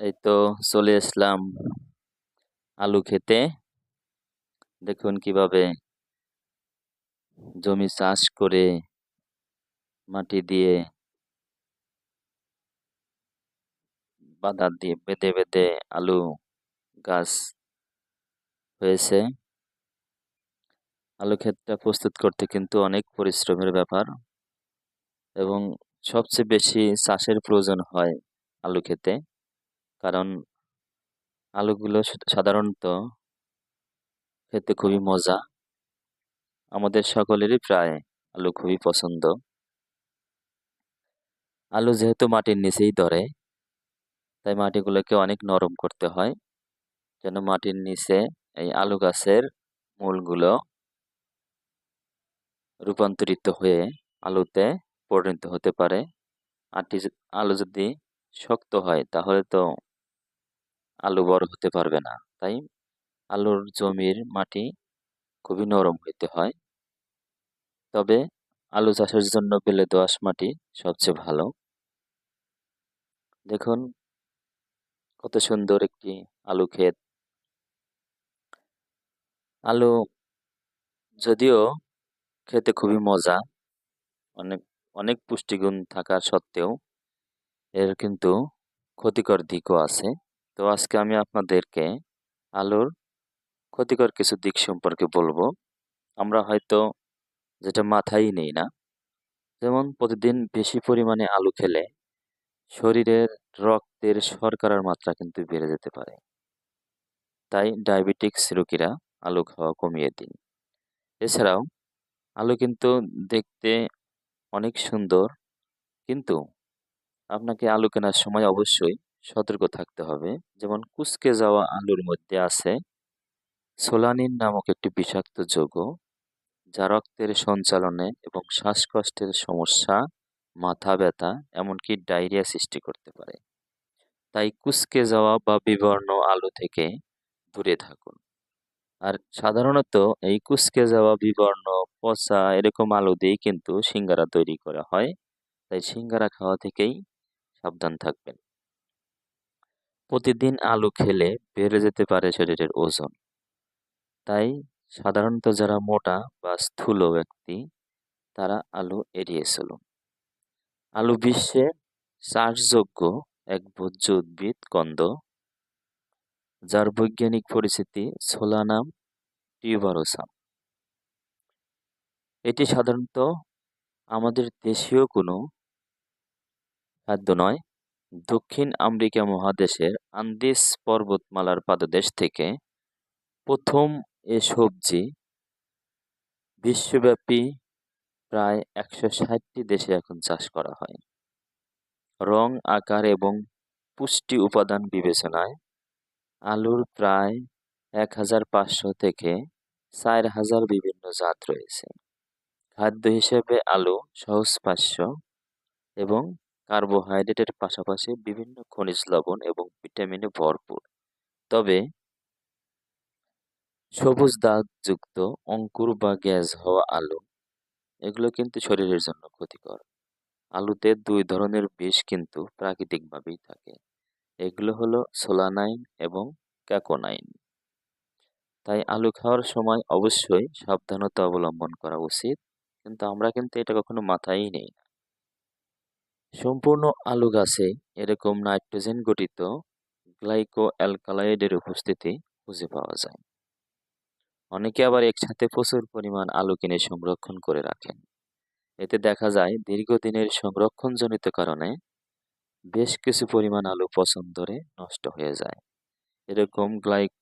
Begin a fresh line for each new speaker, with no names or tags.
এই তো চলে আসলাম আলু খেতে। দেখুন কীভাবে জমি চাষ করে মাটি দিয়ে বাধা দিয়ে বেঁধে বেঁধে আলু গাছ হয়েছে। আলু ক্ষেতটা প্রস্তুত করতে কিন্তু অনেক পরিশ্রমের ব্যাপার এবং সবচেয়ে বেশি চাষের প্রয়োজন হয় আলু খেতে। কারণ আলুগুলো সাধারণত খেতে খুবই মজা। আমাদের সকলেরই প্রায় আলু খুবই পছন্দ। আলু যেহেতু মাটির নিচেই ধরে, তাই মাটিগুলোকে অনেক নরম করতে হয়, যেন মাটির নিচে এই আলু গাছের মূলগুলো রূপান্তরিত হয়ে আলুতে পরিণত হতে পারে। আটি আলু যদি শক্ত হয়, তাহলে তো আলু বড় হতে পারবে না। তাই আলুর জমির মাটি খুবই নরম হইতে হয়। তবে আলু চাষের জন্য বেলে দোআঁশ মাটি সবচেয়ে ভালো। দেখুন, কত সুন্দর একটি আলু ক্ষেত। আলু যদিও খেতে খুবই মজা, অনেক অনেক পুষ্টিগুণ থাকা সত্ত্বেও এর কিন্তু ক্ষতিকর দিকও আছে। তো আজকে আমি আপনাদেরকে আলুর ক্ষতিকর কিছু দিক সম্পর্কে বলব। আমরা হয়তো যেটা মাথায় নেই না। যেমন প্রতিদিন বেশি পরিমাণে আলু খেলে শরীরের রক্তের শর্করার মাত্রা কিন্তু বেড়ে যেতে পারে। তাই ডায়াবেটিক্স রোগীরা আলু খাওয়া কমিয়ে দিন। এছাড়াও আলু কিন্তু দেখতে অনেক সুন্দর, কিন্তু আপনাকে আলু কেনার সময় অবশ্যই সতর্ক থাকতে হবে। যেমন কুচকে যাওয়া আলুর মধ্যে আছে সোলানিন নামক একটি বিষাক্ত যৌগ, যা রক্তের সঞ্চালনে এবং শ্বাসকষ্টের সমস্যা, মাথা ব্যথা, এমনকি ডায়রিয়া সৃষ্টি করতে পারে। তাই কুচকে যাওয়া বা বিবর্ণ আলু থেকে দূরে থাকুন। আর সাধারণত এই কুচকে যাওয়া, বিবর্ণ, পচা এরকম আলু দিয়েই কিন্তু সিঙ্গারা তৈরি করা হয়। তাই সিঙ্গারা খাওয়া থেকেই সাবধান থাকবেন। প্রতিদিন আলু খেলে বেড়ে যেতে পারে শরীরের ওজন। তাই সাধারণত যারা মোটা বা স্থূল ব্যক্তি, তারা আলু এড়িয়ে চলুন। আলু বিশ্বে চাষযোগ্য এক ভোজ্য উদ্ভিদ কন্দ, যার বৈজ্ঞানিক পরিচিতি সোলানাম টিউবারোসাম। এটি সাধারণত আমাদের দেশীয় কোনো খাদ্য নয় দক্ষিণ আমেরিকা মহাদেশের আন্দিস পর্বতমালার পাদদেশ থেকে প্রথম এ সবজি বিশ্বব্যাপী প্রায় একশো ষাটটি দেশে এখন চাষ করা হয়। রং, আকার এবং পুষ্টি উপাদান বিবেচনায় আলুর প্রায় এক হাজার পাঁচশো থেকে চার হাজার বিভিন্ন জাত রয়েছে। খাদ্য হিসেবে আলু সহজপাচ্য এবং কার্বোহাইড্রেটের পাশাপাশি বিভিন্ন খনিজ লবণ এবং ভিটামিনে ভরপুর। তবে সবুজ দাগযুক্ত অঙ্কুর বা গ্যাস হওয়া আলু, এগুলো কিন্তু শরীরের জন্য ক্ষতিকর। আলুতে দুই ধরনের বিষ কিন্তু প্রাকৃতিকভাবেই থাকে। এগুলো হলো সোলানাইন এবং ক্যাকোনাইন। তাই আলু খাওয়ার সময় অবশ্যই সাবধানতা অবলম্বন করা উচিত, কিন্তু আমরা কিন্তু এটা কখনো মাথায়ই নেই না। সম্পূর্ণ আলু গাছে এরকম নাইট্রোজেন গঠিত গ্লাইকো অ্যালকালয়েডের উপস্থিতি খুঁজে পাওয়া যায়। অনেকে আবার একসাথে প্রচুর পরিমাণ আলু কিনে সংরক্ষণ করে রাখেন। এতে দেখা যায় দীর্ঘদিনের সংরক্ষণজনিত কারণে বেশ কিছু পরিমাণ আলু পছন্দরে নষ্ট হয়ে যায়। এরকম গ্লাইক